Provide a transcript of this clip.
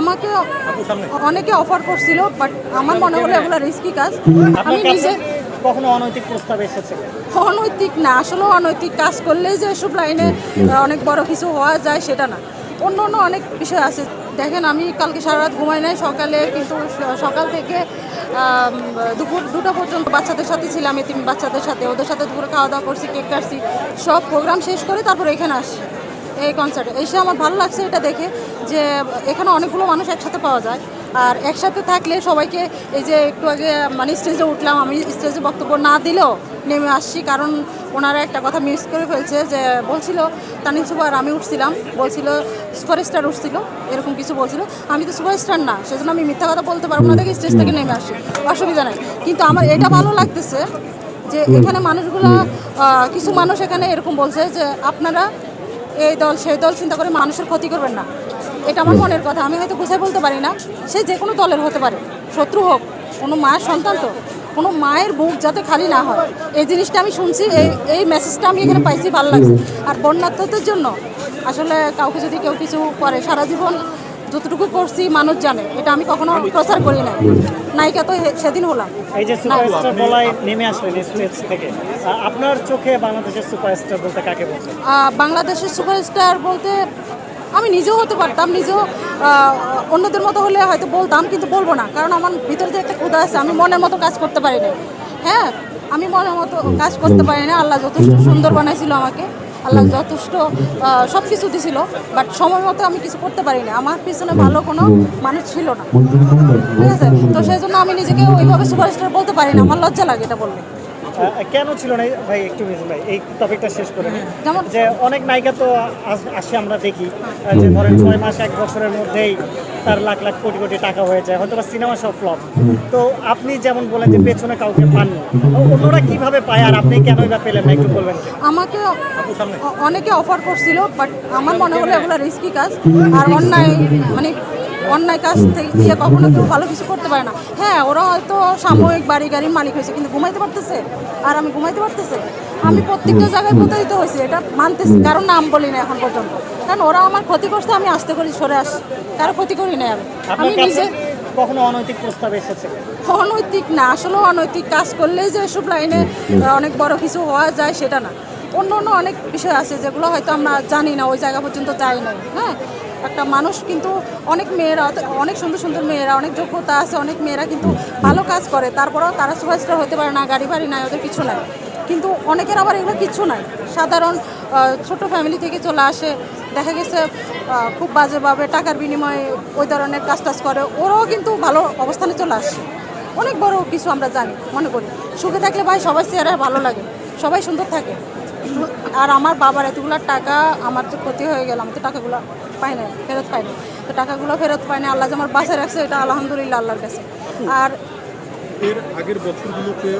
আমাকে অনেকে অফার করছিল বাট আমার মনে হলো এগুলো রিস্কি কাজ। আমি নিজে কখনো অনৈতিক প্রস্তাব এসেছে? অনৈতিক না আসলে অনৈতিক কাজ করলেই যে এসব লাইনে অনেক বড় কিছু হওয়া যায় সেটা না। অন্য অন্য অনেক বিষয় আছে। দেখেন আমি কালকে সারা রাত ঘুমাই নাই সকালে কিন্তু সকাল থেকে দুপুর দুটো পর্যন্ত বাচ্চাদের সাথে ছিলাম এতিম বাচ্চাদের সাথে ওদের সাথে দুপুরে খাওয়া দাওয়া করছি কেক কাটছি সব প্রোগ্রাম শেষ করে তারপর এখানে আসি এই কনসার্টে এসে আমার ভালো লাগছে এটা দেখে যে এখানে অনেকগুলো মানুষ একসাথে পাওয়া যায়। আর একসাথে থাকলে সবাইকে এই যে একটু আগে মানে স্টেজে উঠলাম, আমি স্টেজে বক্তব্য না দিলেও নেমে আসছি কারণ ওনারা একটা কথা মিস করে ফেলছে যে বলছিল তানিন সুপার আমি উঠছিলাম। বলছিল, সুপারস্টার উঠছিল। এরকম কিছু বলছিল। আমি তো সুপারস্টার না, সেজন্য আমি মিথ্যা কথা বলতে পারব না দেখে স্টেজ থেকে নেমে আসি অসুবিধা নেই। কিন্তু আমার এটা ভালো লাগতেছে যে এখানে মানুষগুলো কিছু মানুষ এখানে এরকম বলছে যে আপনারা এই দল সেই দল চিন্তা করে মানুষের ক্ষতি করবেন না। এটা আমার মনের কথা। আমি হয়তো গুছাই বলতে পারি না। সে যে কোনো দলের হতে পারে। শত্রু হোক কোনো মায়ের সন্তান তো। কোনো মায়ের বুক যাতে খালি না হয়। এই জিনিসটা আমি শুনছি এই এই মেসেজটা আমি এখানে পাইছি ভালো লাগছে। আর বন্যার্থদের জন্য আসলে কাউকে যদি কেউ কিছু করে সারা জীবন যতটুকু করছি মানুষ জানে এটা আমি কখনো প্রচার করি না নায়িকা তো সেদিন হলাম। এই যে সুপারস্টার বলায় নেমে আসলেন স্টেজ থেকে আপনার চোখে বাংলাদেশের সুপারস্টার বলতে কাকে বলছেন? বাংলাদেশের সুপারস্টার বলতে আমি নিজেও হতে পারতাম নিজেও অন্যদের মতো হলে হয়তো বলতাম কিন্তু বলব না। কারণ আমার ভিতরে যে একটা ক্ষুদা আছে আমি মনের মতো কাজ করতে পারি না হ্যাঁ আমি মনের মতো কাজ করতে পারি না আল্লাহ যথেষ্ট সুন্দর বানাইছিল আমাকে। আল্লাহ যথেষ্ট সব কিছু দিছিল বাট সময় মতো আমি কিছু করতে পারি না আমার পিছনে ভালো কোনো মানুষ ছিল না। ঠিক আছে? তো সেই জন্য আমি নিজেকে ওইভাবে সুপারস্টার বলতে পারি না। আমার লজ্জা লাগে এটা বললে। কেন ছিল না ভাই একটু ভাই এই টপিকটা শেষ করে নিই। যেমন যে অনেক নায়িকা তো আস- আসে আমরা দেখি যে ধরেন ছয় মাস এক বছরের মধ্যেই তার লাখ লাখ কোটি কোটি টাকা হয়ে যায় হয়তো বা সিনেমা সব ফ্লপ তো আপনি যেমন বলেন যে পেছনে কাউকে পাননি অন্যরা কীভাবে পায় আর আপনি কেনই বা পেলেন না একটু বলবেন? আমাকে অনেকে অফার করছিল বাট আমার মনে হলো এগুলো রিস্কি কাজ আর অন্যায় মানে অন্যায় কাজ থেকে দিয়ে কখনো কেউ ভালো কিছু করতে পারে না। হ্যাঁ ওরা হয়তো সাময়িক বাড়ি গাড়ির মালিক হয়েছে কিন্তু ঘুমাইতে পারতেছে। আর আমি ঘুমাইতে পারতেছে? আমি প্রত্যেকটা জায়গায় প্রতারিত হয়েছি এটা মানতেছি কারণ নাম বলি না এখন পর্যন্ত। কারণ ওরা আমার ক্ষতি করতে আমি আসতে করি সরে আসি কারও ক্ষতি করি না আমি। আমি নিজে কখনো অনৈতিক প্রস্তাব এসেছে? অনৈতিক না আসলে অনৈতিক কাজ করলেই যে এসব লাইনে অনেক বড় কিছু হওয়া যায় সেটা না। অন্য অন্য অনেক বিষয় আছে যেগুলো হয়তো আমরা জানি না ওই জায়গা পর্যন্ত যাই না হ্যাঁ? একটা মানুষ কিন্তু অনেক মেয়েরা, অনেক সুন্দর সুন্দর মেয়েরা, অনেক যোগ্যতা আছে, অনেক মেয়েরা কিন্তু ভালো কাজ করে। তারপরেও তারা সুপারস্টার হতে পারে না, গাড়ি বাড়ি নাই, ওদের কিছু নাই। কিন্তু অনেকের আবার এগুলো কিচ্ছু নাই। সাধারণ ছোট ফ্যামিলি থেকে চলে আসে, দেখা গেছে খুব বাজেভাবে টাকার বিনিময়ে ওই ধরনের কাজ টাজ করে, ওরাও কিন্তু ভালো অবস্থানে চলে আসে। অনেক বড় কিছু আমরা জানি, মনে করি। সুখে থাকলে ভাই সবাই চেহারা ভালো লাগে, সবাই সুন্দর থাকে। আর আমার বাবার এতগুলো টাকা, আমার তো ক্ষতি হয়ে গেল, আমি তো টাকাগুলো পাই না ফেরত পাই না তো টাকাগুলো ফেরত পাই না আল্লাহ যে আমার বাসে রাখছে, এটা আলহামদুলিল্লাহ আল্লাহর কাছে। আর এর আগের বছরগুলোতে